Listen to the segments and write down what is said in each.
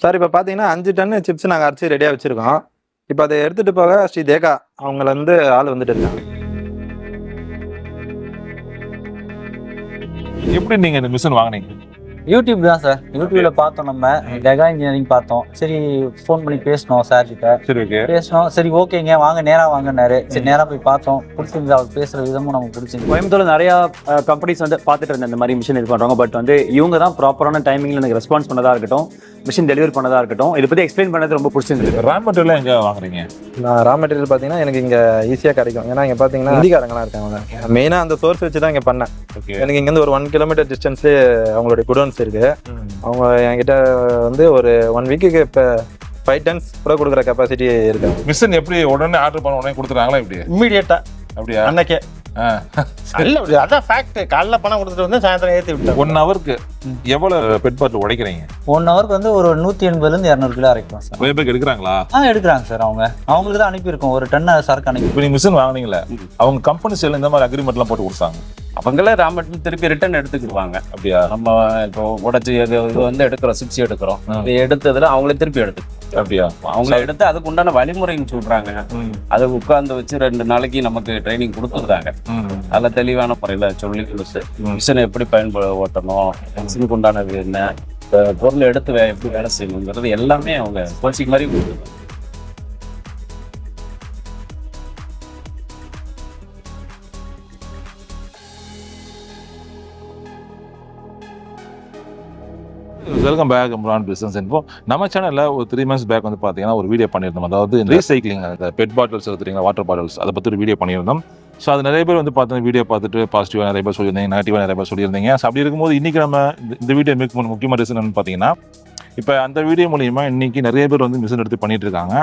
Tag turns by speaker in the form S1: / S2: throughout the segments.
S1: Sir இப்போ பார்த்தீங்கன்னா அஞ்சு டன்னு சிப்ஸ் நாங்கள் அரைச்சி ரெடியாக வச்சுருக்கோம். இப்போ அதை எடுத்துகிட்டு போக ஸ்ரீ தேகா அவங்கள வந்து ஆள் வந்துட்டு இருக்காங்க.
S2: எப்படி நீங்க இந்த மிஷின் வாங்குனீங்க?
S3: யூடியூப் தான் சார் யூடியூப்ல பார்த்தோம் நம்ம. டெகா இன்ஜினியரிங் பார்த்தோம். சரி ஃபோன் பண்ணி பேசினோம் சார் கிட்ட.
S2: சரி ஓகே
S3: பேசினோம். சரி ஓகேங்க வாங்க நேரா வாங்கினாரு சரி நேரா போய் பார்த்தோம். பிடிச்சிருந்து அவர் பேசுற விதமும் நமக்கு பிடிச்சிருந்து
S4: கோயம்புத்தூர்ல நிறைய கம்பெனிஸ் வந்து பார்த்துட்டு இருந்தேன் இந்த மாதிரி மிஷின் இது பண்றாங்க. பட் வந்து இவங்க தான் ப்ராப்பரான டைமிங்ல எனக்கு ரெஸ்பான்ஸ் பண்ணதா இருக்கட்டும். மிஷின் டெலிவரி பண்ணதா இருக்கட்டும். இதை பத்தி எக்ஸ்பிளைன் பண்ணது ரொம்ப பிடிச்சிருந்தது.
S2: ரா மெட்டீரியல் எங்க வாங்குறீங்க?
S1: நான் ரா மெட்டீரியல் பார்த்தீங்கன்னா எனக்கு இங்கே ஈஸியாக கிடைக்கும். ஏன்னா இங்கே பார்த்தீங்கன்னா ஹிந்திக்காரங்களாம் இருக்காங்க. மெயினாக அந்த சோர்ஸ் வச்சு தான் இங்கே பண்ணேன். எனக்கு இங்கேருந்து ஒரு ஒன் கிலோமீட்டர் டிஸ்டன்ஸ்லேயே அவங்களுடைய குடோன்ஸ் இருக்குது அவங்க என்கிட்ட வந்து ஒரு ஒன் வீக்குக்கு இப்போ ஃபைவ் டன்ஸ் கூட கொடுக்குற கெப்பாசிட்டி இருக்காங்க
S2: மிஷின் எப்படி உடனே ஆர்டர் பண்ண உடனே கொடுத்துறாங்களா இப்படி
S5: இம்மீடியட்டா
S2: அப்படியா?
S5: அன்னைக்கே. இல்ல அதான் ஃபேக்ட் காலைல பணம் கொடுத்துட்டு வந்து சாயந்தரம் ஏத்தி விட்டேன்.
S2: ஒன் ஹவருக்கு எவ்வளவு பெட் பாட்டில் உடைக்கிறீங்க?
S3: ஒன் ஹவருக்கு வந்து ஒரு நூத்தி எண்பதுல இருந்து இரநூறு கிலோ அரைக்கலாம் சார்.
S2: நிறைய பேருக்கு எடுக்கிறாங்களா?
S3: ஆ எடுக்கிறாங்க சார் அவங்க. அவங்களுக்கு தான் அனுப்பியிருக்கோம். ஒரு டன் சரக்கு அனுப்பி
S2: இப்போ நீங்க மிஷின் வாங்குனீங்களே அவங்க கம்பெனி சைடுல இந்த மாதிரி அக்ரிமெண்ட்லாம் போட்டு கொடுத்தாங்க.
S6: அவங்களே ரா மெட்டீரியல் திருப்பி ரிட்டர்ன் எடுத்துக்கிடுவாங்க
S2: அப்படியா?
S6: நம்ம இப்போ உடச்சி இது இது வந்து எடுக்கிறோம் சிப்ஸ் எடுக்கிறோம். எடுத்ததுல அவங்களே திருப்பி எடுத்து
S2: அப்படியா?
S6: அவங்களே எடுத்து அதுக்கு உண்டான வழிமுறைன்னு சொல்றாங்க. அதை உட்கார்ந்து வச்சு ரெண்டு நாளைக்கு நமக்கு ட்ரைனிங் கொடுத்துருந்தாங்க அதில் தெளிவான முறையில் சொல்லி கொடுத்து மிஷினை எப்படி பயன்பட ஓட்டணும் மிஷினுக்கு உண்டானது என்ன பொருள் எடுத்து எப்படி வேலை செய்யணுங்கிறது எல்லாமே அவங்க கோச்சிங் மாதிரி கொடுத்துருக்காங்க.
S2: Welcome back brand business info நம்ம சேனல்ல ஒரு த்ரீ மந்த்ஸ் பேக் வந்து பாத்தீங்கன்னா ஒரு வீடியோ பண்ணியிருந்தோம். அதாவது ரீசைக்ளிங் அந்த பெட் பாட்டில்ஸ் எடுத்துறீங்களா வாட்டர் பாட்டில்ஸ் அதை பத்தி ஒரு வீடியோ பண்ணியிருந்தோம். ஸோ அது நிறைய பேர் வந்து பார்த்தீங்கன்னா வீடியோ பார்த்துட்டு பாசிட்டிவாக நிறைய பேர் சொல்லியிருந்தீங்க நெகட்டிவாக நிறைய பேர் சொல்லியிருந்தீங்க. ஸோ அப்படி இருக்கும்போது இன்னைக்கு நம்ம இந்த- இந்த வீடியோ மேக் பண்ண முக்கியமான ரீசன் என்னன்னு பார்த்தீங்கன்னா இப்போ அந்த வீடியோ மூலியமா இன்னைக்கு நிறைய பேர் வந்து மிஷின் எடுத்து பண்ணிட்டு இருக்காங்க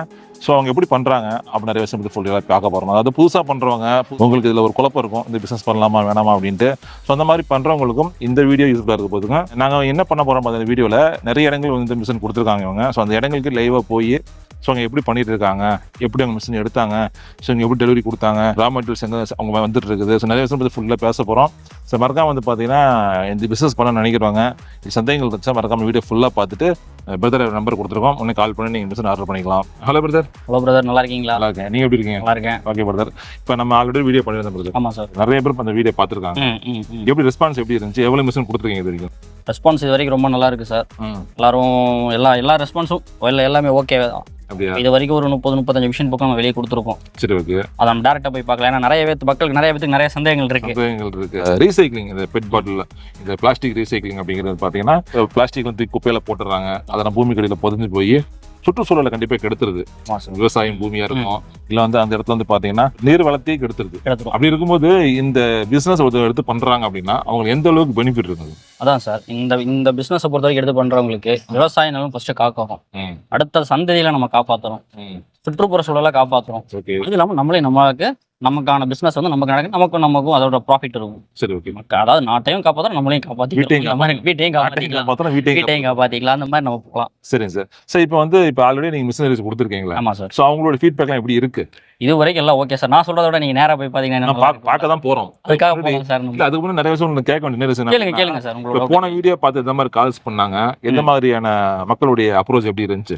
S2: ஸோ அவங்க எப்படி பண்ணுறாங்க அப்படி நிறைய விஷயம் பற்றி ஃபுல்லாக பார்க்க போகிறோம் அதாவது புதுசாக பண்ணுறவங்க உங்களுக்கு இதில் ஒரு குழப்பம் இருக்கும். இந்த பிஸ்னஸ் பண்ணலாமா வேணாமா அப்படின்ட்டு. ஸோ அந்த மாதிரி பண்ணுறவங்களுக்கும் இந்த வீடியோ யூஸ்ஃபுல்லாக இருக்க போதுங்க நாங்கள் என்ன பண்ண போகிறோம் அந்த வீடியோவில் நிறைய இடங்கள் வந்து இந்த மிஷின் கொடுத்துருக்காங்க இவங்க. ஸோ அந்த இடங்களுக்கு லைவாக போய் ஸோ அவங்க எப்படி பண்ணிட்டு இருக்காங்க எப்படி அவங்க மிஷின் எடுத்தாங்க? ஸோ இங்கே எப்படி டெலிவரி கொடுத்தாங்க? ரா மெட்டீரியல்ஸ் எங்கே அவங்க வந்துட்டு இருக்குது ஸோ நிறைய விஷயம் பற்றி ஃபுல்லாக பேச போகிறோம் ஸோ மறக்காம வந்து பார்த்தீங்கன்னா இந்த பிஸ்னஸ் பண்ண நினைக்கிறவங்க சந்தேகங்கள் இருந்துச்சா மறக்காம வீடியோ ஃபுல்லாக பார்த்துட்டு பிரதர் நம்பர் கொடுத்துருக்கோம். உடனே கால் பண்ணி நீங்கள் மிஷின் ஆர்டர் பண்ணிக்கலாம். ஹலோ பிரதர்
S6: ஹலோ பிரதர் நல்லா இருக்கீங்களா?
S2: நல்லா இருக்கேன். நீங்கள் எப்படி இருக்கீங்க?
S6: நல்லா இருக்கேன்.
S2: ஓகே பிரதர் இப்போ நம்ம ஆல்ரெடி வீடியோ பண்ணியிருந்தோம் பிரதர்
S6: ஆமா சார்
S2: நிறைய பேர் இப்ப அந்த வீடியோ பார்த்துருக்காங்க. எப்படி ரெஸ்பான்ஸ் எப்படி இருந்துச்சு? எவ்வளோ மிஷின் கொடுத்துருக்கீங்க இது வரைக்கும்?
S6: ரெஸ்பான்ஸ் இது வரைக்கும் ரொம்ப நல்லா இருக்கு சார் எல்லாரும் எல்லா எல்லா ரெஸ்பான்ஸும் இல்லை எல்லாமே ஓகே தான். இது வரைக்கும் ஒரு முப்பது முப்பத்தஞ்சு மிஷின் பக்கம் நம்ம வெளியே கொடுத்துருக்கோம்.
S2: சரி ஓகே.
S6: அதை நம்ம டேரெக்டாக போய் பார்க்கலாம். ஏன்னா நிறைய பேர் மக்களுக்கு நிறைய பேருக்கு நிறைய சந்தேகங்கள் இருக்கு.
S2: சந்தேகங்கள் இருக்கு. ரீசைக்ளிங் இந்த பெட் பாட்டில் இந்த பிளாஸ்டிக் ரீசைக்ளிங் அப்படிங்கிறது பார்த்தீங்கன்னா பிளாஸ்டிக் வந்து குப்பையில போட்டுறாங்க அதெல்லாம் பூமி கடியில் புதஞ்சு போய் சுற்றுச்சூழலை கண்டிப்பாக கெடுத்துருது. விவசாயம் பூமியா இருக்கும் இல்ல வந்து அந்த இடத்துல வந்து பாத்தீங்கன்னா நீர் வளத்தையே கெடுத்துருது. அப்படி இருக்கும்போது இந்த பிசினஸ் ஒருத்தர் எடுத்து பண்றாங்க அப்படின்னா அவங்களுக்கு எந்த அளவுக்கு பெனிஃபிட் இருக்குது
S6: அதான் சார். இந்த இந்த பிசினஸை பொறுத்த வரைக்கும் எடுத்து பண்றவங்களுக்கு விவசாய நிலம் ஃபர்ஸ்ட் காக்கணும் அடுத்த சந்ததியில நம்ம காப்பாற்றணும் சுற்றுப்புற சூழலை
S2: ஓகே.
S6: அது இல்லாமல் நம்மளே நமக்கு நமக்கான பிசினஸ் வந்து நமக்கு நடக்கும் நமக்கும் நமக்கும் அதோட ப்ராஃபிட் இருக்கும்.
S2: சரி ஓகே
S6: அதாவது நாட்டையும் காப்பாற்றணும் நம்மளையும் காப்பாற்றிக்கலாம்
S2: வீட்டையும்
S6: இந்த மாதிரி வீட்டையும் காப்பாற்றிக்கலாம் அந்த மாதிரி நம்ம போகலாம்.
S2: சரிங்க சார் சார் இப்போ வந்து இப்போ ஆல்ரெடி நீங்க மிஷினரிஸ் கொடுத்துருக்கீங்களா?
S6: ஆமா சார்
S2: ஸோ அவங்களோட ஃபீட்பேக்லாம் எப்படி இருக்கு?
S6: இது வரைக்கும் எல்லாம் ஓகே சார் நான் சொல்றத விட நீங்க நேரா போய் பாத்தீங்கன்னா
S2: பார்க்க தான் போறோம்.
S6: அதுக்காக போகலாம் சார்
S2: அதுக்கு முன்னாடி நிறைய விஷயம் உங்களுக்கு கேட்க வேண்டிய விஷயம்
S6: கேளுங்க கேளுங்க சார் உங்களோட
S2: போன வீடியோ பார்த்து எந்த மாதிரி கால்ஸ் பண்ணாங்க. எந்த மாதிரியான மக்களுடைய அப்ரோச் எப்படி இருந்துச்சு?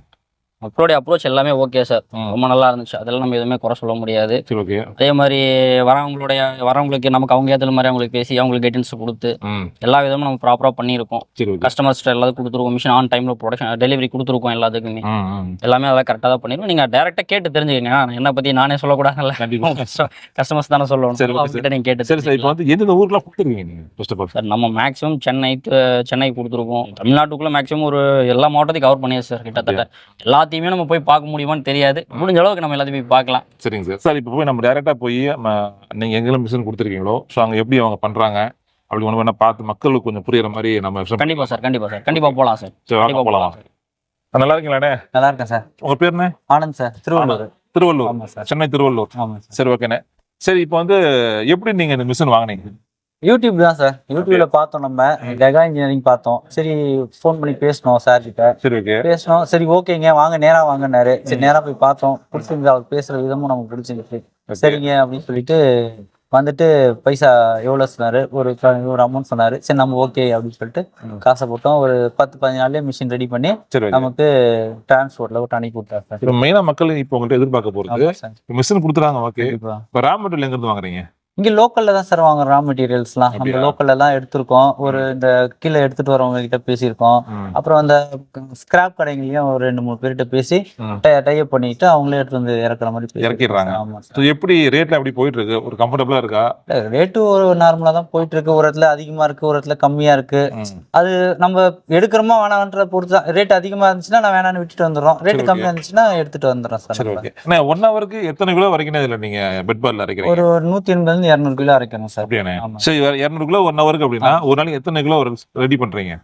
S6: மக்களுடைய அப்ரோச் எல்லாமே ஓகே சார் ரொம்ப நல்லா இருந்துச்சு. அதெல்லாம் நம்ம எதுவுமே குறை சொல்ல முடியாது.
S2: ஓகே
S6: அதே மாதிரி வரவங்களுடைய வரவங்களுக்கு நமக்கு அவங்க ஏற்ற மாதிரி அவங்களுக்கு பேசி அவங்களுக்கு கைடன்ஸ் கொடுத்து எல்லா விதமும் நம்ம ப்ராப்பராக பண்ணியிருக்கோம். கஸ்டமர்ஸ்ட்டு எல்லாத்துக்கும் கொடுத்துருக்கோம். மிஷின் ஆன் டைமில் ப்ரொடக்ஷன் டெலிவரி கொடுத்துருக்கோம் எல்லாத்துக்குமே. எல்லாமே அதெல்லாம் கரெக்டாக தான் பண்ணிடுவோம் நீங்கள் டேரெக்டாக கேட்டு தெரிஞ்சுக்கங்க. நான் என்னை பற்றி நானே சொல்லக்கூடாதுல்ல. கஸ்டமர்ஸ் தானே சொல்லணும். அவங்ககிட்ட நீங்கள் கேட்டு
S2: சரி சார் இப்போ. வந்து எந்தெந்த ஊருக்குலாம் கொடுத்துருக்கீங்க நீங்க
S6: சார் நம்ம மேக்ஸிமம் சென்னை சென்னை கொடுத்துருக்கோம். தமிழ்நாட்டுக்குள்ள மேக்ஸிமம் ஒரு எல்லா மாவட்டத்தையும் கவர் பண்ணியாச்சு சார் கிட்டத்தட்ட. எல்லாத்தையுமே நம்ம போய் பார்க்க முடியுமான்னு தெரியாது. முடிஞ்ச அளவுக்கு நம்ம எல்லாத்தையும் போய் பார்க்கலாம்.
S2: சரிங்க சார். சார் இப்போ போய் நம்ம டேரெக்டாக போய் நீங்கள் எங்கெல்லாம் மிஷின் கொடுத்துருக்கீங்களோ ஸோ அங்கே எப்படி அவங்க பண்ணுறாங்க அப்படி ஒன்று வேணா பார்த்து மக்களுக்கு கொஞ்சம் புரியுற மாதிரி நம்ம
S6: கண்டிப்பா சார் கண்டிப்பா சார். கண்டிப்பா போகலாம் சார்.
S2: சரி வாங்க
S6: கண்டிப்பா
S2: போகலாம்
S6: போகலாம்
S2: நல்லா இருக்கீங்களாண்ணே?
S3: நல்லா இருக்கேன் சார்.
S2: உங்கள் பேர் என்ன?
S3: ஆனந்த் சார் திருவள்ளூர்.
S2: திருவள்ளூர்.
S3: ஆமா சார்.
S2: சென்னை திருவள்ளூர்.
S3: ஆமா சார்.
S2: சரி ஓகேண்ணே. சரி இப்போ வந்து எப்படி நீங்கள் இந்த மிஷின் வாங்குனீங்க?
S3: யூடியூப் தான் சார். யூடியூப்ல பார்த்தோம் நம்ம. டெகா இன்ஜினியரிங் பார்த்தோம். சரி ஃபோன் பண்ணி பேசினோம் சார் கிட்ட
S2: சரி ஓகே.
S3: பேசினோம். சரி ஓகேங்க. வாங்க நேரா வாங்கினாரு சரி நேரா போய் பார்த்தோம். பிடிச்சிருந்து அவர் பேசுற விதமும் நமக்கு பிடிச்சிருந்துச்சு. சரிங்க அப்படின்னு சொல்லிட்டு வந்துட்டு பைசா எவ்வளோ சொன்னாரு? ஒரு ஒரு அமௌண்ட் சொன்னாரு. சரி நம்ம ஓகே அப்படின்னு சொல்லிட்டு காசை போட்டோம். ஒரு பத்து பதினஞ்சு நாள்லயே மிஷின் ரெடி பண்ணி. நமக்கு டிரான்ஸ்போர்ட்ல விட்டு அனுப்பி விட்டார் சார்.
S2: இப்போ மெயினா மக்கள் இப்போ உங்கள்கிட்ட எதிர்பார்க்க
S3: சார்.
S2: மிஷின் கொடுத்துறாங்க ஓகே. இப்போ ரா மெட்டீரியல் எங்க இருந்து வாங்குறீங்க?
S3: இங்க லோக்கல்ல தான் சார் வாங்குறோம் ரா மெட்டீரியல்ஸ்லாம் நம்ம? லோக்கல்ல தான் எடுத்திருக்கோம். ஒரு இந்த கீழே எடுத்துட்டு வரவங்க கிட்ட பேசியிருக்கோம். அப்புறம் அந்த ஸ்கிராப் கடைங்களையும் ஒரு ரெண்டு மூணு பேர்கிட்ட பேசி. டைப் பண்ணிட்டு அவங்களே எடுத்து வந்து இறக்குற மாதிரி
S2: இறக்கிடுறாங்க.
S3: ஆமா
S2: எப்படி ரேட்ல எப்படி போயிட்டு இருக்கு ஒரு கம்ஃபர்டபுளா இருக்கா?
S3: ரேட்டு ஒரு நார்மலா தான் போயிட்டு இருக்கு ஒரு இடத்துல அதிகமா இருக்கு ஒரு இடத்துல கம்மியா இருக்கு. அது நம்ம எடுக்கிறோமா வேணான்ற பொறுத்து தான். ரேட் அதிகமா இருந்துச்சுன்னா நான் வேணாம்னு விட்டுட்டு வந்துடுறோம். ரேட். கம்மியா இருந்துச்சுன்னா எடுத்துட்டு வந்துடுறோம் சார்
S2: ஒன் ஹவருக்கு எத்தனை கிலோ வரைக்கும் இதுல நீங்க பெட் அரைக்கிறீங்க?
S3: ஒரு நூத்தி எண்பதுல இருந்து இரநூறு கிலோ அரைக்கணும் சார்.
S2: அப்படியாண்ணே.
S3: ஆமா.
S2: சரி இரநூறு கிலோ ஒன் ஹவருக்கு அப்படின்னா ஒரு நாளைக்கு எத்தனை கிலோ ரெடி பண்றீங்க?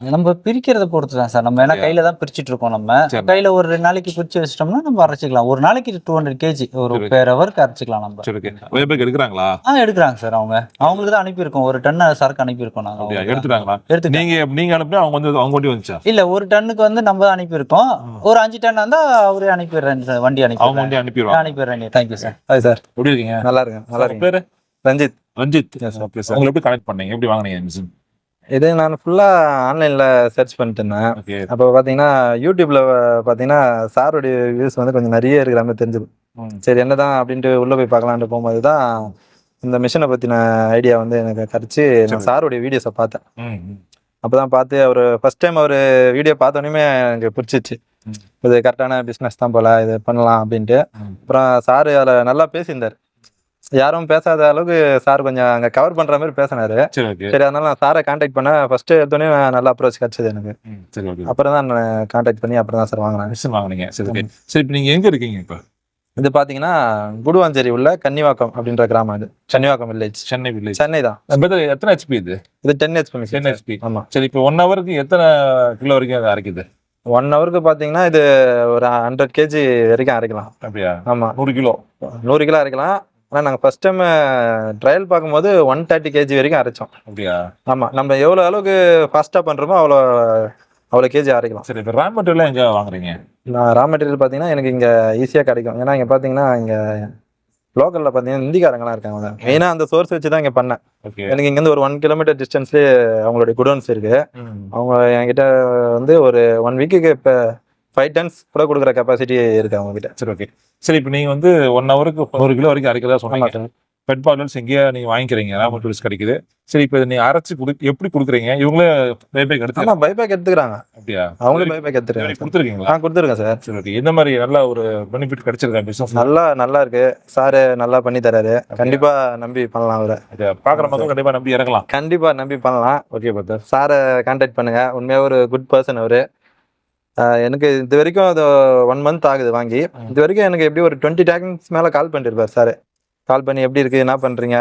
S3: நம்ம பிரிக்கிறத பொறுத்து தான் சார். நம்ம ஏன்னா? கையில தான் பிரிச்சுட்டு இருக்கோம் நம்ம. கையில ஒரு ரெண்டு நாளைக்கு பிரிச்சு வச்சிட்டோம்னா நம்ம அரைச்சிக்கலாம். ஒரு நாளைக்கு டூ ஹண்ட்ரட் கேஜி ஒரு. பேர் ஹவருக்கு அரைச்சிக்கலாம் நம்ம.
S2: எடுக்கிறாங்களா?
S3: ஆ எடுக்கிறாங்க சார் அவங்க. அவங்களுக்கு தான் அனுப்பியிருக்கோம். ஒரு டன் சரக்கு அனுப்பியிருக்கோம் நாங்க.
S2: எடுத்துட்டாங்களா?
S3: எடுத்துட்டோம்.
S2: நீங்க நீங்க அனுப்பி அவங்க வந்து அவங்க வண்டி வந்துச்சா?
S3: இல்ல ஒரு டன்னுக்கு வந்து நம்ம தான் அனுப்பியிருக்கோம் ஒரு அஞ்சு டன் வந்தா அவரே அனுப்பிடுறேன் சார். வண்டி
S2: அவங்க
S3: அனுப்பி
S2: வண்டி அனுப்பிடுவாங்க.
S3: அனுப்பிடுறேன். தேங்க்யூ சார்
S1: ஹாய் சார்
S2: எப்படி இருக்கீங்க?
S1: நல்லா இருக்கேன். நல்லா இருக்கேன்
S2: பேரு?
S1: ரஞ்சித்.
S2: ரஞ்சித். ஓகே சார் உங்களை எப்படி கனெக்ட் பண்ணீங்க? எப்படி வாங்குனீங்க? மிஷின்
S1: இது நான் ஃபுல்லாக ஆன்லைனில் சர்ச் பண்ணிட்டு இருந்தேன் அப்போ பார்த்தீங்கன்னா யூடியூப்ல பார்த்தீங்கன்னா சாருடைய வியூஸ் வந்து கொஞ்சம் நிறைய இருக்கிற மாதிரி தெரிஞ்சது. சரி என்னதான் அப்படின்ட்டு உள்ளே போய் பார்க்கலான்ட்டு போகும்போது தான் இந்த மிஷினை பற்றின ஐடியா வந்து எனக்கு கிடைச்சி நான் சாருடைய வீடியோஸை பார்த்தேன். அப்போ தான் பார்த்து அவர் ஃபர்ஸ்ட் டைம் அவர் வீடியோ பார்த்தோன்னே எனக்கு பிடிச்சிச்சு. இது கரெக்டான பிஸ்னஸ் தான் போல இது பண்ணலாம் அப்படின்ட்டு. அப்புறம் சார் அதில் நல்லா பேசியிருந்தார். யாரும் பேசாத அளவுக்கு சார் கொஞ்சம் அங்கே கவர் பண்ணுற மாதிரி பேசினாரு.
S2: சரி
S1: அதனால நான் சாரை காண்டாக்ட் பண்ணேன். ஃபர்ஸ்ட் எடுத்தோடனே நல்ல அப்ரோச் கிடைச்சது எனக்கு.
S2: சரி ஓகே
S1: அப்புறம் தான் நான் காண்டாக்ட் பண்ணி அப்புறம் தான் சார் வாங்கினேன்.
S2: வாங்குனீங்க. சரி சரி இப்போ நீங்க எங்க இருக்கீங்க இப்போ?
S1: இது பார்த்தீங்கன்னா குடுவாஞ்சேரி உள்ள கன்னிவாக்கம் அப்படின்ற கிராமம் இது. கன்னிவாக்கம் வில்லேஜ்
S2: சென்னை வில்லேஜ்
S1: சென்னை தான்.
S2: எத்தனை ஹெச்பி இது?
S1: இது டென் ஹெச்பி
S2: டென் ஹெச்பி
S1: ஆமா.
S2: சரி இப்போ ஒன் ஹவருக்கு எத்தனை கிலோ வரைக்கும் அது அரைக்குது?
S1: ஒன் ஹவருக்கு பார்த்தீங்கன்னா இது ஒரு ஹண்ட்ரட் கேஜி வரைக்கும் அரைக்கலாம்.
S2: அப்படியா?
S1: ஆமா.
S2: நூறு கிலோ.
S1: நூறு கிலோ அரைக்கலாம். ஆனால் நாங்கள் ஃபர்ஸ்ட் டைம் ட்ரையல் பார்க்கும்போது ஒன் தேர்ட்டி கேஜி வரைக்கும் அரைச்சோம்.
S2: அப்படியா?
S1: ஆமா நம்ம எவ்வளோ அளவுக்கு ஃபாஸ்ட்டாக பண்ணுறோமோ அவ்வளோ அவ்வளோ கேஜி அரைக்கலாம்.
S2: சரி இப்போ ரா மெட்டீரியல் எங்க வாங்குறீங்க?
S1: நான் ரா மெட்டீரியல் பார்த்தீங்கன்னா எனக்கு இங்கே ஈஸியாக கிடைக்கும். ஏன்னா இங்கே பார்த்தீங்கன்னா இங்கே லோக்கலில் பார்த்தீங்கன்னா இந்திக்காரங்களாம் இருக்காங்க மெயினாக அந்த சோர்ஸ் வச்சு தான் இங்கே பண்ணேன். எனக்கு இங்கேருந்து ஒரு ஒன் கிலோமீட்டர் டிஸ்டன்ஸ்லேயே அவங்களுடைய குடோன்ஸ் இருக்கு. அவங்க என்கிட்ட வந்து ஒரு ஒன் வீக்குக்கு இப்போ ஃபைவ் டன்ஸ் கூட கொடுக்குற கெப்பாசிட்டி இருக்கு அவங்க கிட்ட
S2: சரி ஓகே சரி இப்போ நீங்க வந்து ஒன் ஹவருக்கு நூறு கிலோ வரைக்கும் அரைக்கிறதா சொன்னீங்க. பெட் பாட்டில்ஸ் எங்கேயா நீங்க வாங்கிக்கிறீங்க? ரா மெட்டீரியல்ஸ் கிடைக்குது. சரி இப்போ இதை நீங்க அரைச்சு குடு எப்படி கொடுக்குறீங்க? இவங்களே பேபேக் எடுத்து
S1: பைபேக் எடுத்துக்கிறாங்க.
S2: அப்படியா?
S1: அவங்களே பைபேக் எடுத்துருக்காங்க
S2: கொடுத்துருக்கீங்களா?
S1: கொடுத்துருக்கேன் சார்
S2: சரி ஓகே எந்த மாதிரி நல்ல ஒரு பெனிஃபிட் கிடைச்சிருக்கா பிசினஸ்
S1: நல்லா நல்லா இருக்கு. சாரு நல்லா பண்ணி தராரு. கண்டிப்பா நம்பி பண்ணலாம் அவரை.
S2: இதை பாக்குற மக்கள் கண்டிப்பா நம்பி இறங்கலாம்.
S1: கண்டிப்பா நம்பி பண்ணலாம்.
S2: ஓகே பத்தர்
S1: சாரை கான்டாக்ட் பண்ணுங்க. உண்மையாக ஒரு குட் பர்சன் அவரு. எனக்கு இது வரைக்கும் அது ஒன் மந்த் ஆகுது வாங்கி. இது வரைக்கும் எனக்கு எப்படி ஒரு டுவெண்ட்டி டைம்ஸ் மேலே கால் பண்ணிருப்பார் சார் கால் பண்ணி எப்படி இருக்கு என்ன பண்றீங்க?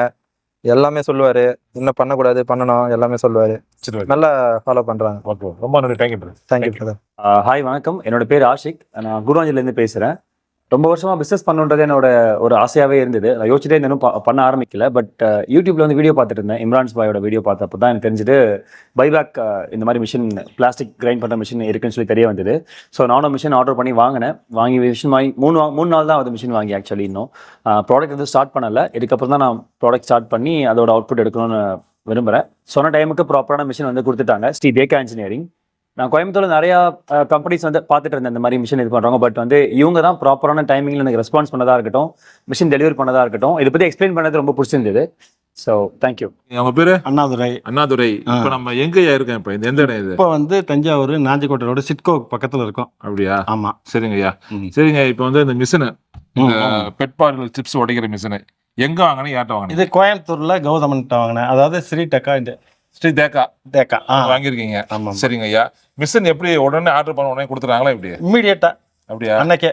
S1: எல்லாமே சொல்லுவாரு. என்ன பண்ணக்கூடாது பண்ணணும் எல்லாமே சொல்லுவாரு. நல்லா ஃபாலோ பண்றாங்க.
S2: ஓகே ரொம்ப நன்றி. தேங்க்யூ
S1: தேங்க்யூ
S4: ஹாய் வணக்கம். என்னோட பேர் ஆஷிக். நான் குருவாஞ்சிலேருந்து பேசுகிறேன் ரொம்ப வருஷமா பிஸ்னஸ் பண்ணுன்றது என்னோட ஒரு ஆசையாகவே இருந்தது. நான் யோசிச்சுட்டே இன்னும் ப- பண்ண ஆரம்பிக்கல. பட் யூடியூப்ல வந்து வீடியோ பார்த்துட்டு இருந்தேன். இம்ரான்ஸ் பாயோட வீடியோ பார்த்தப்போ தான் எனக்கு தெரிஞ்சுட்டு பைபேக் இந்த மாதிரி மிஷின் பிளாஸ்டிக் கிரைண்ட் பண்ணுற மிஷின் இருக்குன்னு சொல்லி தெரிய வந்தது. ஸோ நானும் மிஷின் ஆர்டர் பண்ணி வாங்கினேன். வாங்கி மிஷின் வாங்கி மூணு மூணு நாள் தான் அது மிஷின் வாங்கி ஆக்சுவலி இன்னும். ப்ராடக்ட் வந்து ஸ்டார்ட் பண்ணலை. இதுக்கப்புறம் தான் நான் ப்ராடக்ட் ஸ்டார்ட் பண்ணி அதோட அவுட்புட் எடுக்கணும்னு விரும்புகிறேன் சொன்ன டைமுக்கு ப்ராப்பரான மிஷின் வந்து கொடுத்துட்டாங்க. ஸ்ரீ தேக்கா இன்ஜினியரிங் நான் கோயம்புத்தூர்ல நிறைய கம்பெனிஸ் வந்து பார்த்துட்டு இருந்தேன் இந்த மாதிரி மிஷின் இது பண்றாங்க பட் வந்து இவங்க தான் ப்ராப்பரான டைமிங்ல எனக்கு ரெஸ்பான்ஸ் பண்ணதா இருக்கட்டும் மிஷின் டெலிவரி பண்ணதா இருக்கட்டும் இதை பத்தி எக்ஸ்பிளைன் பண்ணது ரொம்ப பிடிச்சிருந்தது. ஸோ தேங்க்யூ
S2: அவங்க பேரு?
S7: அண்ணாதுரை.
S2: அண்ணாதுரை. இப்ப நம்ம எங்கயா இருக்கேன் இப்ப? இந்த எந்த இடம் இது?
S7: இப்போ வந்து தஞ்சாவூர் நாஞ்சிக்கோட்டை ரோடு சிட்கோ பக்கத்துல இருக்கோம்.
S2: அப்படியா?
S7: ஆமா.
S2: சரிங்க ஐயா.
S7: ம்.
S2: சரிங்க இப்போ வந்து இந்த மிஷினு
S7: ம், ஆமா.
S2: பெட் பாட்டில் சிப்ஸ் உடைக்கிற மிஷினு எங்க வாங்கினீங்க யார்ட்ட வாங்கினீங்க?
S7: இது கோயம்புத்தூர்ல கௌதமன்ட்ட வாங்கினேன். அதாவது ஸ்ரீ டக்கா இந்த
S2: ஸ்ரீ தேக்கா.
S7: தேக்கா.
S2: வாங்கியிருக்கீங்க.
S7: ஆமா
S2: சரிங்க ஐயா மிஷின் எப்படி உடனே ஆர்டர் பண்ண உடனே கொடுத்துறாங்களா இப்படி
S7: இம்மீடியட்டா.
S2: அப்படியா?
S7: அன்னைக்கே.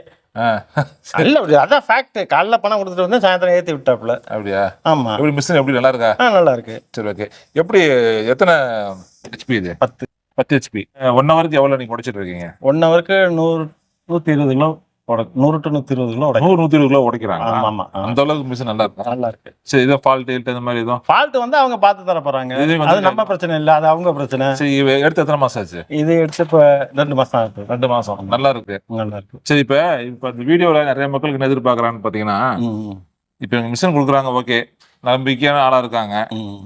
S5: இல்ல. அதான் ஃபேக்ட் காலைல பணம் கொடுத்துட்டு வந்து சாயந்தரம் ஏத்தி விட்டாப்புல.
S2: அப்படியா?
S5: ஆமா.
S2: எப்படி மிஷின் எப்படி நல்லா இருக்கா?
S5: நல்லா இருக்கு.
S2: சரி ஓகே எப்படி எத்தனை ஹெச்பி இது?
S7: பத்து.
S2: பத்து ஹெச்பி ஒன் ஹவருக்கு எவ்வளவு நீங்க உடைச்சிட்டு இருக்கீங்க?
S7: ஒன் ஹவருக்கு நூறு நூத்தி இருபது கிலோ. நூறு டு நூத்தி இருபது கிலோ
S2: நூறு நூத்தி இருபது கிலோ உடைக்கிறாங்க.
S7: ஆமா.
S2: அந்த அளவுக்கு மிஷின் நல்லா இருக்கும்.
S7: நல்லா இருக்கு
S2: சரி இதோ ஃபால்ட் ஹெல்ட் அந்த மாதிரி எதுவும்?
S5: ஃபால்ட் வந்து அவங்க பார்த்து தர போறாங்க. அது நம்ம பிரச்சனை இல்ல அது அவங்க பிரச்சனை.
S2: சரி இவ எடுத்து எத்தனை மாசம் ஆச்சு?
S7: இது எடுத்து இப்போ ரெண்டு மாசம் ஆகுது.
S2: ரெண்டு மாசம். நல்லா இருக்கு
S7: நல்லா இருக்கு
S2: சரி இப்ப இப்ப இந்த வீடியோல நிறைய மக்களுக்கு என்ன எதிர்பார்க்கறான்னு பாத்தீங்கன்னா. இப்ப எங்க மிஷின் கொடுக்குறாங்க ஓகே நம்பிக்கையான ஆளா இருக்காங்க.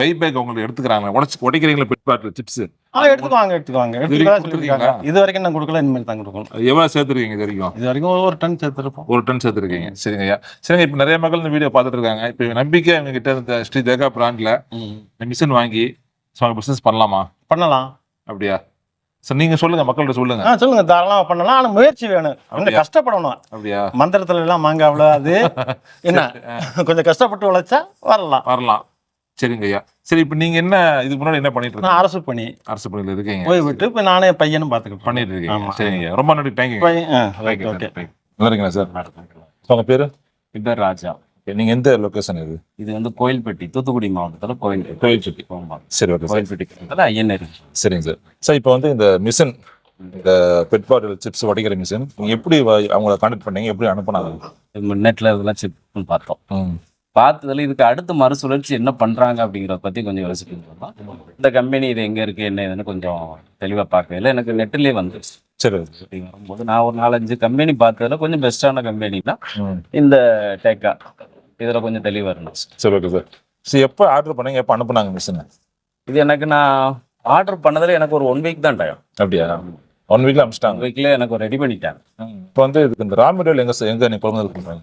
S2: பை பேக் உங்களுக்கு எடுத்துக்கிறாங்க. உடச்சு உடைக்கிறீங்களா பெட் பாட்டில் சிப்ஸ்
S5: ஆ எடுத்துக்குவாங்க எடுத்துக்குவாங்க சொல்லியிருக்காங்க இது வரைக்கும் நான் கொடுக்கல இனிமேல் தான் கொடுக்கணும்.
S2: எவ்வளவு சேர்த்துருக்கீங்க இது வரைக்கும்
S5: இது வரைக்கும் ஒரு டன் சேர்த்துருப்போம்.
S2: ஒரு டன் சேர்த்துருக்கீங்க. சரிங்க ஐயா. சரிங்க இப்போ நிறைய மக்கள் இந்த வீடியோ பார்த்துட்டு இருக்காங்க. இப்போ நம்பிக்கை அவங்க கிட்ட இந்த ஸ்ரீ தேகா பிராண்ட்ல மிஷின் வாங்கி ஸோ பிசினஸ் பண்ணலாமா?
S5: பண்ணலாம்.
S2: அப்படியா? சார் நீங்க சொல்லுங்க மக்கள்கிட்ட சொல்லுங்க.
S5: சொல்லுங்க. தாராளமா பண்ணலாம். ஆனா முயற்சி வேணும். கொஞ்சம்? கஷ்டப்படணும்.
S2: அப்படியா?
S5: மந்திரத்துல எல்லாம் அது. என்ன? கொஞ்சம் கஷ்டப்பட்டு உழைச்சா வரலாம்.
S2: வரலாம். சரிங்க ஐயா. சரி இப்போ நீங்க என்ன இதுக்கு முன்னாடி என்ன பண்ணிட்டு
S5: நான்
S2: இருக்கீங்க
S5: அரசு பணி.
S2: அரசு பணியில் இருக்கீங்க.
S5: போய் விட்டு இப்போ நானே பையனும் பார்த்துக்கிட்டு
S2: பண்ணிட்டு இருக்கீங்க. சரிங்க. ரொம்ப நன்றி. Thank you
S5: okay okay.
S2: நல்லா இருக்கீங்களா சார் உங்க பேரு?
S8: இது ராஜா.
S2: நீங்க எந்த லொகேஷன் இது?
S8: இது வந்து கோயில்பட்டி தூத்துக்குடி மாவட்டத்துல கோயில்பட்டி.
S2: கோயில்பட்டி. சரி ஓகே
S8: கோயில்பட்டி ஐயனேரி
S2: சரிங்க சார் சார் இப்போ வந்து இந்த மிஷின் இந்த பெட் பாட்டில் சிப்ஸ் உடைக்கிற மிஷின் எப்படி அவங்கள கான்டாக்ட் பண்ணீங்க? எப்படி அனுப்புனாங்க?
S8: நெட்ல இதெல்லாம் செக் பண்ணி பார்த்தோம்.
S2: ம்.
S8: பார்த்ததுல இதுக்கு அடுத்த மறுசுழற்சி என்ன பண்றாங்க அப்படிங்கிறத பத்தி கொஞ்சம் யோசிச்சுட்டு இருந்தோம். இந்த கம்பெனி இது எங்க இருக்கு என்ன ஏதுன்னு கொஞ்சம் தெளிவா பார்க்கல எனக்கு நெட்லயே வந்துருச்சு.
S2: சரி.
S8: அப்படி வரும்போது நான் ஒரு நாலஞ்சு கம்பெனி பார்த்ததுல கொஞ்சம் பெஸ்டான கம்பெனினா இந்த டேக்கா இதுல கொஞ்சம் தெளிவா இருந்துச்சு.
S2: சரி ஓகே சார் சரி எப்போ ஆர்டர் பண்ணீங்க? எப்போ அனுப்புனாங்க மிஷினை
S8: இது எனக்கு நான் ஆர்டர் பண்ணதுல எனக்கு ஒரு ஒன் வீக் தான் டைம்
S2: அப்படியா? ஒன் வீக்ல
S8: ஒன்
S2: அனுப்பிச்சிட்டாங்க.
S8: வீக்ல எனக்கு ரெடி பண்ணிட்டாங்க.
S2: இப்போ வந்து இதுக்கு இந்த ரா மெட்டீரியல் எங்க எங்க நீங்க கொள்முதல் பண்றாங்க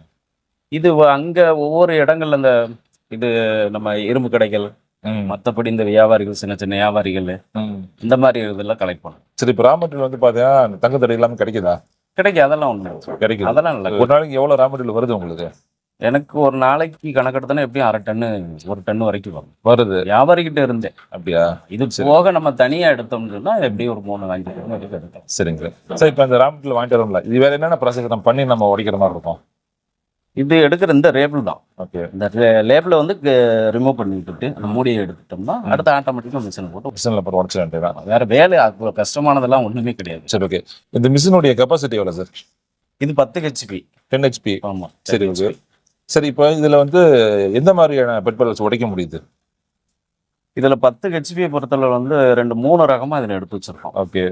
S8: இது அங்க ஒவ்வொரு இடங்கள்ல இந்த இது நம்ம இரும்பு கடைகள் மத்தபடி இந்த வியாபாரிகள் சின்ன சின்ன வியாபாரிகள் இந்த மாதிரி இதெல்லாம் கலெக்ட் பண்ணும்
S2: சரி இப்போ ரா மெட்டீரியல் வந்து பார்த்தீங்கன்னா அந்த தங்கு தடை இல்லாமல் கிடைக்குதா?
S8: கிடைக்கும் அதெல்லாம் ஒண்ணு
S2: கிடைக்குது.
S8: அதெல்லாம் இல்லை.
S2: ஒரு நாளைக்கு எவ்வளோ ரா மெட்டீரியல் வருது உங்களுக்கு?
S8: எனக்கு ஒரு நாளைக்கு கணக்கெடுத்தனா எப்படியும் அரை டன்னு ஒரு டன் வரைக்கும் வரும்.
S2: வருது.
S8: வியாபாரிகிட்ட இருந்தேன்
S2: அப்படியா?
S8: இது போக நம்ம தனியா எடுத்தோம்னு சொன்னா எப்படியும் ஒரு மூணு வரைக்கும் எடுக்கலாம்
S2: சரிங்க. சார் சார் இப்போ இந்த ரா மெட்டீரியல் வாங்கிட்டு வரோம்ல. இது வேற என்னென்ன ப்ராசஸ் நம்ம பண்ணி நம்ம உடைக்கிற மாதிரி இருக்கும்?
S8: இது எடுக்கிற இந்த ரேபிள் தான்.
S2: ஓகே
S8: இந்த லேபிளை வந்து ரிமூவ் பண்ணிட்டு அந்த மூடியை எடுத்துட்டோம்னா அடுத்த ஆட்டோமேட்டிக்காக மிஷின் போட்டு
S2: மிஷினில் போட்டு உடச்சிட வேண்டியதான்
S8: வேற வேலை கஷ்டமானதெல்லாம் ஒண்ணுமே கிடையாது.
S2: சரி ஓகே இந்த மிஷினுடைய கெப்பாசிட்டி எவ்வளோ சார்
S8: இது பத்து ஹெச்பி
S2: டென் ஹெச்பி
S8: ஆமா
S2: சரி ஓகே சரி இப்போ இதுல வந்து எந்த மாதிரியான பெட் பால்ஸ் உடைக்க முடியுது?
S8: இதுல பத்து ஹெச்பியை பொறுத்தளவு வந்து ரெண்டு மூணு ரகமா இதுல எடுத்து வச்சிருக்கோம்.
S2: ஓகே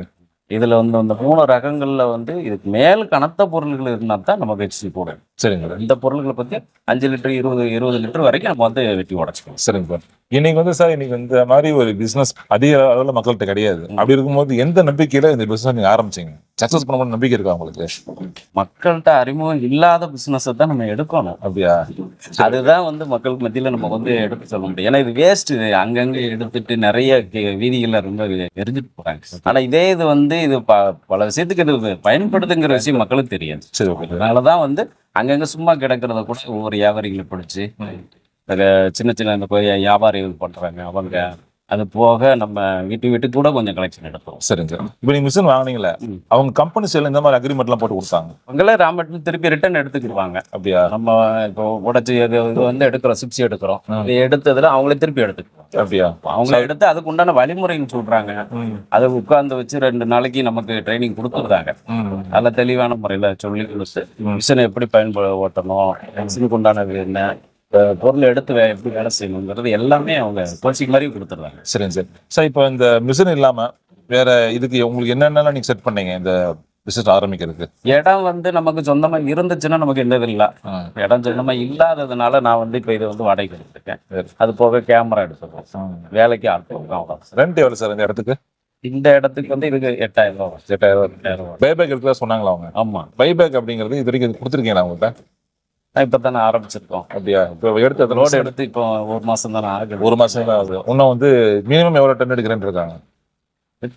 S8: இதுல வந்து அந்த மூணு ரகங்கள்ல வந்து இதுக்கு மேல் கனத்த பொருள்கள் இருந்தா தான் நமக்கு ஹெச்பி போடும்
S2: சரிங்க சார்.
S8: இந்த பொருள்களை பத்தி அஞ்சு லிட்டர் இருபது இருபது லிட்டர் வரைக்கும் நம்ம வந்து வெட்டி உடச்சிக்கலாம்.
S2: சரிங்க சார். இன்னைக்கு வந்து சார் இன்னைக்கு இந்த மாதிரி ஒரு பிசினஸ் அதிக அளவில் மக்கள்கிட்ட கிடையாது. அப்படி இருக்கும்போது எந்த நம்பிக்கையில இந்த பிசினஸ் நீங்க ஆரம்பிச்சீங்க? சக்சஸ் பண்ண நம்பிக்கை இருக்கா உங்களுக்கு?
S8: மக்கள்கிட்ட அறிமுகம் இல்லாத பிசினஸை தான் நம்ம எடுக்கணும்.
S2: அப்படியா?
S8: அதுதான் வந்து மக்களுக்கு மத்தியில நம்ம வந்து எடுத்து சொல்ல முடியும். ஏன்னா இது வேஸ்ட் அங்கங்க எடுத்துட்டு நிறைய வீதிகள்ல ரொம்ப எரிஞ்சிட்டு போறாங்க. ஆனா இதே இது வந்து இது ப- பல விஷயத்துக்கு இது பயன்படுதுங்கிற விஷயம் மக்களுக்கு தெரியாது. அதனாலதான் வந்து அங்கங்க சும்மா கிடக்கிறத கூட ஒவ்வொரு வியாபாரிகளை பிடிச்சி சின்ன சின்ன இந்த போய் வியாபாரிகள் பண்றாங்க அவங்க. அது போக நம்ம வீட்டு வீட்டுக்கு கூட கொஞ்சம் கலெக்ஷன் எடுத்தோம்.
S2: சரிங்க சார். இப்போ நீங்க மிஷின் வாங்குனீங்களே. அவங்க கம்பெனி சைடுல இந்த மாதிரி அக்ரிமெண்ட் எல்லாம் போட்டு கொடுத்தாங்க.
S8: அவங்களே ராமட்ல திருப்பி ரிட்டர்ன் எடுத்துக்கிடுவாங்க.
S2: அப்படியா?
S8: நம்ம இப்போ உடைச்சு இது வந்து எடுக்கிறோம் சிப்ஸ் எடுக்கிறோம். இது எடுத்ததுல அவங்களே திருப்பி எடுத்துக்குவாங்க
S2: அப்படியா?
S8: அவங்கள எடுத்து அதுக்கு உண்டான வழிமுறைன்னு சொல்றாங்க. அதை உட்கார்ந்து வச்சு ரெண்டு நாளைக்கு நமக்கு ட்ரைனிங் கொடுத்துருந்தாங்க நல்ல தெளிவான முறையில சொல்லி கொடுத்து மிஷினை எப்படி பயன்பட ஓட்டணும் மிஷினுக்கு உண்டானது என்ன பொருள் எடுத்து எப்படி வேலை செய்யணுங்கிறது எல்லாமே அவங்க கோச்சிங் மாதிரி கொடுத்துருந்தாங்க
S2: சரிங்க சார். சார் இப்போ இந்த மிஷின் இல்லாம வேற இதுக்கு உங்களுக்கு என்னென்னலாம் நீங்க செட் பண்ணீங்க இந்த பிசினஸ் ஆரம்பிக்கிறதுக்கு?
S8: இடம் வந்து நமக்கு சொந்தமா இருந்துச்சுன்னா நமக்கு இது இல்லை. இடம் சொந்தமா இல்லாததுனால நான் வந்து இப்போ இதை வந்து வாடகை எடுத்துருக்கேன். அது போக கேமரா எடுத்துருக்கோம் வேலைக்கு ஆள் அவ்வளோ
S2: ரெண்ட் எவ்வளவு சார் இந்த இடத்துக்கு?
S8: இந்த இடத்துக்கு வந்து இதுக்கு எட்டாயிரம் ரூபா.
S2: எட்டாயிரம்
S8: எட்டாயிரம் ரூபா
S2: பைபேக் எடுக்கிறதா சொன்னாங்களா அவங்க?
S8: ஆமா.
S2: பைபேக் அப்படிங்கிறது இது வரைக்கும் கொடுத்துருக்கீங்களா அவங்கள்ட்ட?
S8: இப்போ தானே ஆரம்பிச்சிருக்கோம்.
S2: அப்படியா? இப்போ எடுத்த
S8: ரோடு எடுத்து இப்போ ஒரு மாசம் தானே ஆகுது.
S2: ஒரு மாசம் தான் ஆகுது. இன்னும் வந்து மினிமம் எவ்வளவு டன் எடுக்கிறேன்னு இருக்காங்க?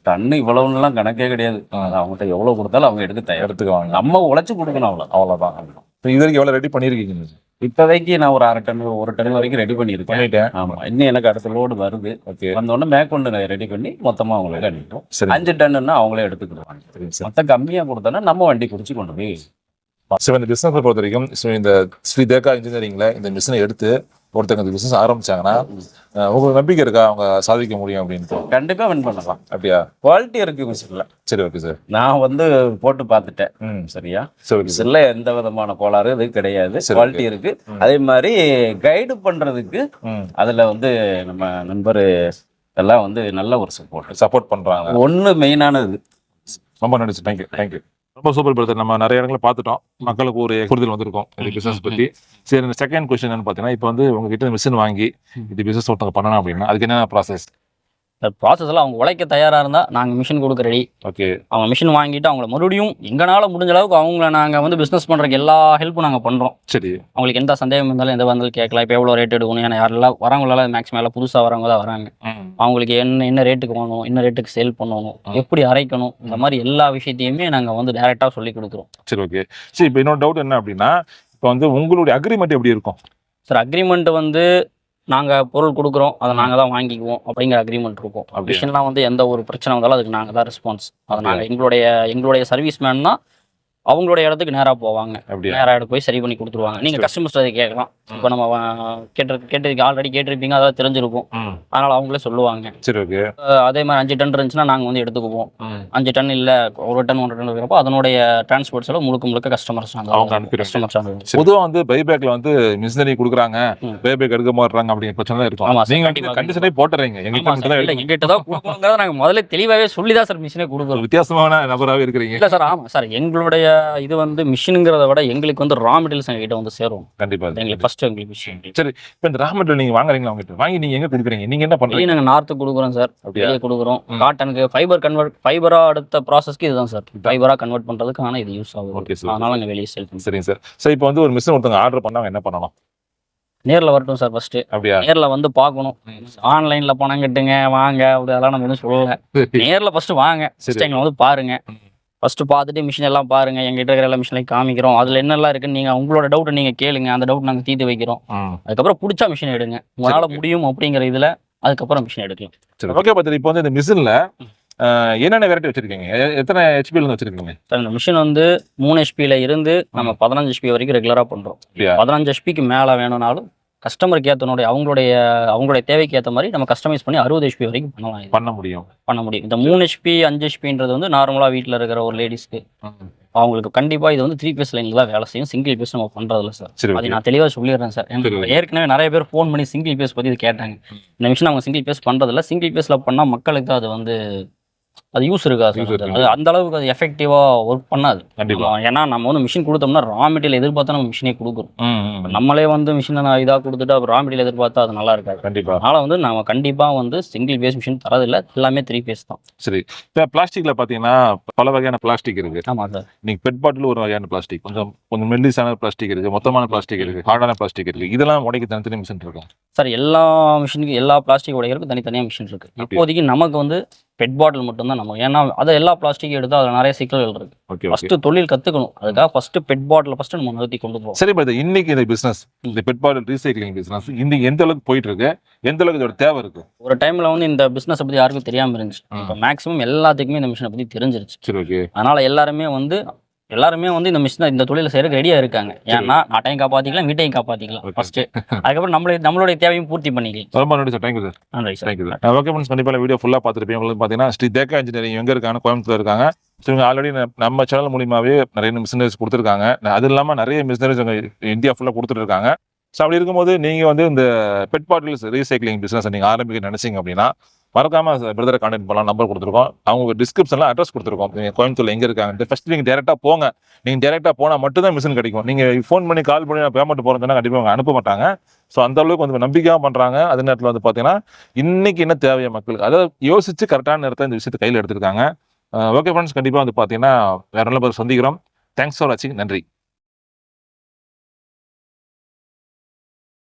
S8: டன்னு இவ்வளவுலாம் கணக்கே கிடையாது. அவங்ககிட்ட எவ்வளவு கொடுத்தாலும் அவங்க எடுக்க
S2: எடுத்துக்குவாங்க.
S8: நம்ம உழைச்சு கொடுக்கணும் அவ்வளோ
S2: அவ்வளவுதான். இப்போ இது வரைக்கும் எவ்வளவு ரெடி பண்ணிருக்கீங்க
S8: இப்போதைக்கு நான் ஒரு அரை டன் ஒரு டன் வரைக்கும் ரெடி பண்ணியிருக்கேன்.
S2: பண்ணிட்டேன்.
S8: ஆமா. இன்னும் எனக்கு அடுத்த லோடு வருது.
S2: ஓகே.
S8: வந்தோடனே மேற்கொண்டு ரெடி பண்ணி மொத்தமா அவங்களுக்கு அனுப்பிட்டோம் அஞ்சு டன்னுன்னா அவங்களே எடுத்துக்கிடுவாங்க. மொத்தம் கம்மியா கொடுத்தோன்னா நம்ம வண்டி குடிச்சு கொண்டு போய்
S2: ஸோ இந்த பிசினஸ் பொறுத்த வரைக்கும் ஸோ இந்த ஸ்ரீ தேக்கா இன்ஜினியரிங்ல இந்த மிஷினை எடுத்து ஒருத்தங்க இந்த பிசினஸ் ஆரம்பிச்சாங்கன்னா உங்களுக்கு நம்பிக்கை இருக்கா? அவங்க சாதிக்க முடியும் அப்படின்ட்டு.
S8: கண்டிப்பா வின் பண்ணலாம்.
S2: அப்படியா?
S8: குவாலிட்டி இருக்கு மிஷின்ல
S2: சரி ஓகே சார்
S8: நான் வந்து போட்டு பார்த்துட்டேன்.
S2: ம்.
S8: சரியா?
S2: சார்
S8: மிஷின்ல எந்த விதமான கோளாறு இது கிடையாது. குவாலிட்டி இருக்கு. அதே மாதிரி கைடு பண்றதுக்கு
S2: ம்.
S8: அதுல வந்து நம்ம நண்பர் எல்லாம் வந்து நல்ல ஒரு சப்போர்ட்
S2: சப்போர்ட் பண்றாங்க.
S8: ஒண்ணு மெயினானது
S2: ரொம்ப நன்றி தேங்க்யூ தேங்க்யூ ரொம்ப சூப்பர் பிரதர் நம்ம நிறைய இடங்களை பார்த்துட்டோம். மக்களுக்கு ஒரு புரிதல் வந்திருக்கும் இந்த பிசினஸ் பத்தி. சரி இந்த செகண்ட் கொஸ்டின் என்னன்னு பார்த்தீங்கன்னா இப்போ வந்து உங்ககிட்ட மிஷின் வாங்கி இது பிசினஸ் ஒருத்தவங்க பண்ணணும் அப்படின்னா அதுக்கு என்ன ப்ராசஸ்
S6: ப்ராசஸ் எல்லாம் அவங்க உழைக்க தயாரா இருந்தா நாங்க மிஷின் கொடுக்க ரெடி
S2: ஓகே
S6: அவங்க மிஷின் வாங்கிட்டு அவங்கள மறுபடியும் எங்கனால முடிஞ்ச அளவுக்கு அவங்கள நாங்க வந்து பிசினஸ் பண்றதுக்கு எல்லா ஹெல்ப்பும் நாங்க பண்றோம்.
S2: சரி.
S6: அவங்களுக்கு எந்த சந்தேகம் இருந்தாலும் எந்த வந்தாலும் கேட்கலாம். இப்போ எவ்வளோ ரேட் எடுக்கணும்? ஏன்னா யாரெல்லாம் வரவங்களால மேக்ஸிமம் எல்லாம் புதுசாக வரவங்க தான் வராங்க. அவங்களுக்கு என்ன என்ன ரேட்டுக்கு வாங்கணும்? என்ன ரேட்டுக்கு சேல் பண்ணணும்? எப்படி அரைக்கணும்? இந்த மாதிரி எல்லா விஷயத்தையுமே நாங்கள் வந்து டேரெக்டாக சொல்லி கொடுக்குறோம்.
S2: சரி ஓகே சரி இப்போ இன்னொரு டவுட் என்ன அப்படின்னா இப்போ வந்து உங்களுடைய அக்ரிமெண்ட் எப்படி இருக்கும்?
S6: சார் அக்ரிமெண்ட் வந்து நாங்கள் பொருள் கொடுக்குறோம் அதை நாங்கள் தான் வாங்கிக்குவோம் அப்படிங்கிற அக்ரிமெண்ட் இருக்கும்? மிஷின்லாம் வந்து எந்த ஒரு பிரச்சனை வந்தாலும் அதுக்கு நாங்கள் தான் ரெஸ்பான்ஸ் அதை நாங்கள் எங்களுடைய எங்களுடைய சர்வீஸ் மேன் தான் அவங்களுடைய இடத்துக்கு நேராக போவாங்க. நேராக எடுத்து போய் சரி பண்ணி கொடுத்துருவாங்க. நீங்கள் கஸ்டமர்ஸ் அதை கேட்கலாம். இப்போ நம்ம கேட்டு கேட்டதுக்கு ஆல்ரெடி கேட்டிருப்பீங்க. அதாவது தெரிஞ்சிருக்கும். அதனால் அவங்களே சொல்லுவாங்க.
S2: சரி ஓகே.
S6: அதே மாதிரி அஞ்சு டன் இருந்துச்சுன்னா நாங்கள் வந்து எடுத்துக்குவோம். அஞ்சு டன் இல்லை ஒரு டன் ஒன்றரை டன் இருக்கிறப்போ அதனுடைய டிரான்ஸ்போர்ட்ஸ் எல்லாம் முழுக்க முழுக்க கஸ்டமர்ஸ். கஸ்டமர்ஸ்
S2: பொதுவா வந்து பைபேக்ல வந்து மிஷினரி கொடுக்குறாங்க. பைபேக் எடுக்க மாட்டாங்க அப்படிங்கிற பிரச்சனை தான் இருக்கும்.
S6: ஆமா சார்,
S2: நீங்க
S6: கண்டிப்பா.
S2: கண்டிஷனே போட்டுறீங்க.
S6: எங்கிட்ட தான் கொடுக்கணுங்கிறத நாங்கள் முதல்ல தெளிவாகவே சொல்லி தான் சார் மிஷினே கொடுக்குறோம்
S2: வித்தியாசமான நபராகவே இருக்கிறீங்க.
S6: இல்லை சார் ஆமாம் சார் எங்களுடைய இது வந்து மிஷினுங்கிறத விட எங்களுக்கு வந்து ரா மெட்டீரியல்ஸ் எங்ககிட்ட வந்து சேரும்.
S2: கண்டிப்பா
S6: எங்களுக்கு ஃபர்ஸ்ட் எங்களுக்கு விஷயம்.
S2: இப்ப இந்த ரா மெட்டீரியல் நீங்க வாங்குறீங்களா அவங்ககிட்ட வாங்கி நீங்க எங்க கொடுக்குறீங்க? நீங்க என்ன பண்றீங்க?
S6: நாங்கள் நார்த்து கொடுக்குறோம் சார்
S2: அப்படியா?
S6: கொடுக்குறோம். காட்டனுக்கு ஃபைபர் கன்வெர்ட் ஃபைபரா அடுத்த ப்ராசஸ்க்கு இதுதான் சார் ஃபைபரா கன்வெர்ட் பண்றதுக்கு ஆனால் இது யூஸ் ஆகும்
S2: Okay, sir.
S6: அதனால நாங்கள் வெளியே சேல் பண்ணுறோம்
S2: சரிங்க சார் சோ இப்போ வந்து ஒரு மிஷின் ஒருத்தவங்க ஆர்டர் பண்ணாங்க என்ன பண்ணணும்
S6: நேர்ல வரட்டும் சார் ஃபர்ஸ்ட்
S2: அப்படியா?
S6: நேர்ல வந்து பார்க்கணும். ஆன்லைன்ல பணம் கட்டுங்க வாங்க அப்படி அதெல்லாம் நம்ம எதுவும் சொல்லல. நேர்ல ஃபர்ஸ்ட் வாங்க.
S2: சரி.
S6: எங்களை வந்து பாருங்க.
S2: ம்.
S6: ஃபர்ஸ்ட் பார்த்துட்டு மிஷின் எல்லாம் பாருங்க. எங்கிட்ட இருக்கிற எல்லா மிஷினையும் காமிக்கிறோம். அதுல என்னெல்லாம் இருக்குன்னு நீங்க உங்களோட டவுட்டை நீங்க கேளுங்க. அந்த டவுட் நாங்க தீர்த்து வைக்கிறோம். அதுக்கப்புறம் பிடிச்சா மிஷின் எடுங்க. உங்களால. முடியும் அப்படிங்கிற இதுல அதுக்கப்புறம் மிஷின் எடுக்கலாம்.
S2: சரி ஓகே பத்திரி. இப்போ வந்து இந்த மிஷின்ல என்னென்ன வெரைட்டி வச்சிருக்கீங்க? எத்தனை ஹெச்பில இருந்து வச்சிருக்கீங்க?
S6: சார் இந்த மிஷின் வந்து மூணு ஹெச்பியில் இருந்து நம்ம பதினஞ்சு ஹெச்பி வரைக்கும் ரெகுலராக பண்ணுறோம்? பதினஞ்சு ஹெச்பிக்கு மேலே வேணும்னாலும் கஸ்டமருக்கு ஏற்றனுடைய அவங்களுடைய அவங்களுடைய தேவைக்கு ஏற்ற மாதிரி நம்ம கஸ்டமைஸ் பண்ணி அறுபது ஹெச்பி வரைக்கும் பண்ணலாம்
S2: பண்ண முடியும்.
S6: பண்ண முடியும். இந்த மூணு ஹெச்பி அஞ்சு ஹெச்பின்றது வந்து நார்மலாக வீட்டில் இருக்கிற ஒரு லேடிஸ்க்கு அவங்களுக்கு கண்டிப்பாக இது வந்து த்ரீ பேஸ் லைனில் தான் வேலை செய்யும். சிங்கிள் பேஸ் நம்ம பண்ணுறதில்ல சார் அது. நான் தெளிவாக சொல்லிடுறேன் சார். ஏற்கனவே நிறைய பேர் ஃபோன் பண்ணி சிங்கிள் பேஸ் பற்றி இது கேட்டாங்க. இந்த மிஷின் அவங்க சிங்கிள் பேஸ் பண்ணுறதில்ல சிங்கிள் பேஸில் பண்ணால் மக்களுக்கு அது வந்து அது யூஸ் இருக்காது அந்த அளவுக்கு அது எஃபெக்டிவாக ஒர்க் பண்ணாது.
S2: கண்டிப்பா.
S6: ஆமா, ஏன்னா நம்ம வந்து மிஷின் கொடுத்தோம்னா ரா மெட்டீரியல் எதிர்பார்த்தா நம்ம மிஷினே கொடுக்குறோம் நம்மளே வந்து மிஷினை நான் இதாக கொடுத்துட்டு அப்புறம் ரா மெட்டீரியல் எதிர்பார்த்தா அது நல்லா இருக்காது.
S2: கண்டிப்பா.
S6: அதனால வந்து நம்ம கண்டிப்பாக வந்து சிங்கிள் பேஸ் மிஷின் தரதில்லை எல்லாமே த்ரீ பேஸ் தான்.
S2: சரி. இப்போ பிளாஸ்டிக்ல பாத்தீங்கன்னா பல வகையான பிளாஸ்டிக் இருக்கு.
S6: ஆமாம் சார்
S2: நீங்க பெட் பாட்டில் ஒரு வகையான பிளாஸ்டிக் கொஞ்சம் கொஞ்சம் மெல்லிசான பிளாஸ்டிக் இருக்கு மொத்தமான பிளாஸ்டிக் இருக்கு ஹார்டான பிளாஸ்டிக் இருக்கு. இதெல்லாம் உடைக்க தனித்தனி மிஷின் இருக்கும்
S6: சார் எல்லா மிஷினுக்கு எல்லா பிளாஸ்டிக் உடைகளுக்கும் தனித்தனியாக மிஷின் இருக்கு. இப்போதைக்கு நமக்கு வந்து பெட் பாட்டில் மட்டும்தான் நம்ம. ஏன்னா அதை எல்லா பிளாஸ்டிக் எடுத்து அதில் நிறைய சிக்கல்கள் இருக்கு.
S2: ஓகே
S6: ஃபர்ஸ்ட் தொழில் கற்றுக்கணும் அதுக்காக ஃபர்ஸ்ட் பெட் பாட்டில் ஃபர்ஸ்ட் நம்ம நிறுத்தி கொண்டு போவோம்
S2: சரி பட் இன்னைக்கு இந்த பிசினஸ் இந்த பெட் பாட்டில் ரீசைக்ளிங் பிசினஸ் இன்னைக்கு எந்த அளவுக்கு போயிட்டு இருக்கு எந்த அளவுக்கு இதோட தேவை இருக்கு?
S6: ஒரு டைம்ல வந்து இந்த பிசினஸ் பத்தி யாருக்கும் தெரியாம இருந்துச்சு. இப்போ மேக்ஸிமம் எல்லாத்துக்குமே இந்த மிஷினை பத்தி தெரிஞ்சிருச்சு.
S2: சரி ஓகே
S6: அதனால எல்லாருமே வந்து எல்லாருமே வந்து இந்த மிஷினை இந்த தொழிலை செய்யறதுக்கு ரெடியா இருக்காங்க. ஏன்னா நாட்டையும் காப்பாத்திக்கலாம் வீட்டையும் காப்பாத்திக்கலாம்.
S2: Okay.
S6: ஃபர்ஸ்ட் அதுக்கப்புறம் நம்மளே நம்மளுடைய தேவையும் பூர்த்தி பண்ணிக்கலாம்.
S2: ரொம்ப நன்றி சார் தேங்க்யூ சார்
S6: நன்றி sir
S2: thank you sir okay friends கண்டிப்பாக வீடியோ ஃபுல்லாக பார்த்துருப்பீங்க உங்களுக்கு பார்த்தீங்கன்னா ஸ்ரீ தேக்கா இன்ஜினியரிங் எங்கே இருக்காங்க கோயம்புத்தூர் இருக்காங்க. ஸோ இவங்க ஆல்ரெடி நம்ம சேனல் மூலியமாகவே நிறைய மிஷினரிஸ் கொடுத்துருக்காங்க. அது இல்லாமல் நிறைய மிஷினரிஸ் இந்தியா ஃபுல்லாக கொடுத்துட்டு இருக்காங்க ஸோ அப்படி இருக்கும்போது நீங்கள் வந்து இந்த பெட் பாட்டில்ஸ் ரீசைக்ளிங் பிஸ்னஸ் நீங்கள் ஆரம்பிக்க நினைச்சீங்க அப்படின்னா மறக்காம பிரதரை கான்டாக்ட் பண்ணலாம் நம்பர் கொடுத்துருக்கோம். அவங்க டிஸ்கிரிப்ஷனில் அட்ரஸ் கொடுத்துருக்கோம். நீங்கள் கோயம்புத்தூர்ல எங்கே இருக்காங்க ஃபர்ஸ்ட் நீங்கள் டேரெக்டாக போங்க. நீங்கள் டேரெக்டாக போனால் மட்டும்தான் மிஷின் கிடைக்கும். நீங்கள் ஃபோன் பண்ணி கால் பண்ணி நான் பேமெண்ட் போகிறதுனா கண்டிப்பாக அவங்க அனுப்ப மாட்டாங்க. ஸோ அந்த அளவுக்கு வந்து நம்பிக்கையாக பண்ணுறாங்க அதே நேரத்தில் வந்து பார்த்தீங்கன்னா இன்னைக்கு என்ன தேவையா மக்களுக்கு அதாவது யோசிச்சு கரெக்டான நேரத்தை இந்த விஷயத்தை கையில் எடுத்திருக்காங்க. ஓகே ஃப்ரெண்ட்ஸ் கண்டிப்பாக வந்து பார்த்தீங்கன்னா வேற நல்ல பேர் சந்திக்கிறோம். தேங்க்ஸ் ஃபார் வாட்சிங் நன்றி.